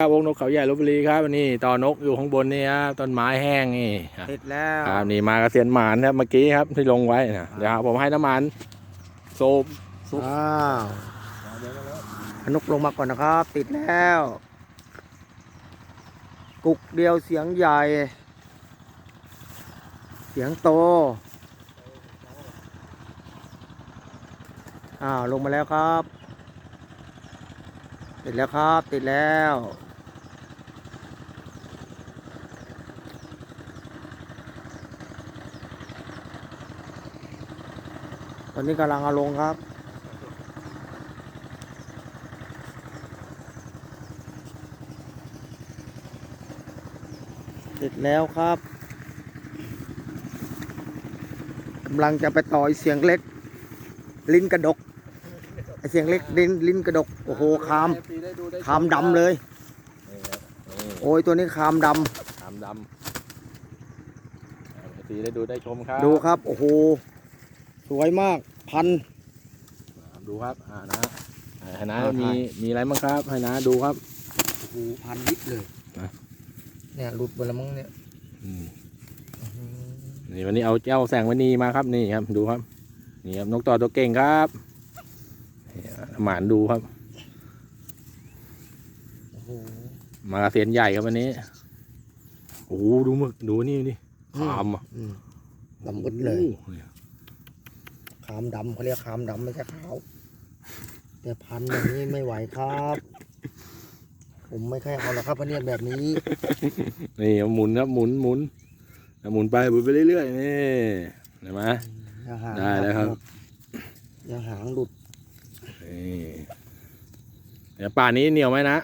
ครับวงนกเขาใหญ่ลบบุรีครับวันนี้ต่อนกอยู่ข้างบนนี่ครับต้นไม้แห้งนี่ติดแล้วครับนี่มากระเซียนหมานครับเมื่อกี้ครับที่ลงไว้นะเดี๋ยวผมให้น้ำมันโซบอ้าวพนุกลงมาก่อนนะครับ ติดแล้ว กุกเดียวเสียงใหญ่ เสียงโตอ้าวลงมาแล้วครับ ติดแล้วครับ ติดแล้ว อนนี้กำลังเอาลงครับ เสร็จแล้วครับกำลังจะไปต่อไอ้เสียงเล็ก ลิ้นกระดกไอเสียงเล็กลิ้นลิ้นกระดก โอ้โหคามคามดำเลย โอ้ยตัวนี้คามดคามดำสีได้ดูได้ชมครับำดูครับ โอ้โห สวยมาก พันดูครับอ่านะให้นะอ่ามีถ่ายมีอะไรบ้างครับให้นะดูครับโอ้โหพันยิบเลยนะเนี่ยหลุดไปแล้วมั้งเนี่ยอืมนี่วันนี้เอาเจ้าแสงมณีมาครับนี่ครับดูครับนี่ครับนกต่อตัวเก่งครับนี่หมานดูครับโอ้โหมากระเซียนใหญ่ครับวันนี้โอ้โหดูมึกดูนี่นี่ขามอะอืมดำบึดเลยโอ้โหขามดำเขาเรียกขามดำไม่ใช่ขาวแต่พันอย่างนี้ไม่ไหวครับ ผมไม่ค่อยเอาหรอกครับพะเนียดแบบนี้ นี่เอาหมุนครับหมุนหมุนเอาหมุนไปหมุนไปเรื่อยๆนี่เห็นไหม อย่าหางได้แล้วครับ อย่าหางหลุดนี่เดี๋ยวป่านี้เหนียวไหมนะ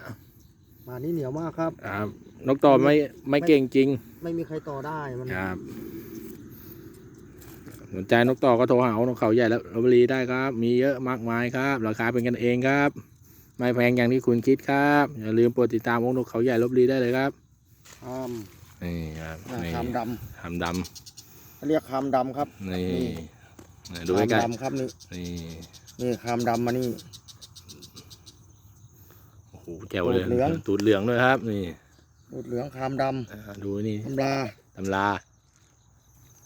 มานี่เหนียวมากครับ ครับ นกต่อไม่ไม่เก่งจริง ไม่มีใครต่อได้มัน ครับ สนใจนกต่อก็โทรหานกเขาใหญ่แล้วลพบุรีได้ครับ มีเยอะมากมายครับ ราคาเป็นกันเองครับ ไม่แพงอย่างที่คุณคิดครับ อย่าลืมโปรดติดตามวงนกเขาใหญ่ลพบุรีได้เลยครับขามนี่ครับอ่านี่ขามดขามดำเขาเรียกขามดำครับำนี่นี่นี่ดูขามใกล้ดำครับนี่ๆนี่นี่ขามดำมานี่โอ้โหแจ๋วเลยตูดเหลืองตูดเหลืองด้วยครับ นี่หลุดเหลืองขามดอ่าดูนี่ำตำราตำรา